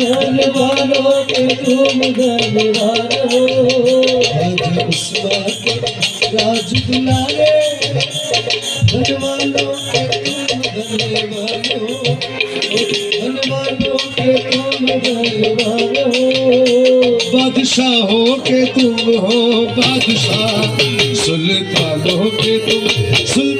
धनवानों के तुम धनवान हो उस्मा के राज दुलारे धनवानों के तुम धनवान हो धनवानों के तुम धनवान हो बादशाहों के तुम हो, बादशाह। सुल्तानों के तुम, सुल्तान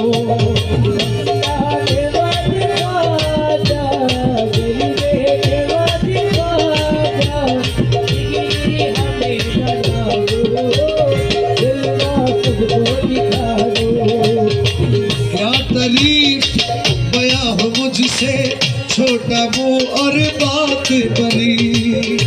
मुझसे छोटा वो और बात बनी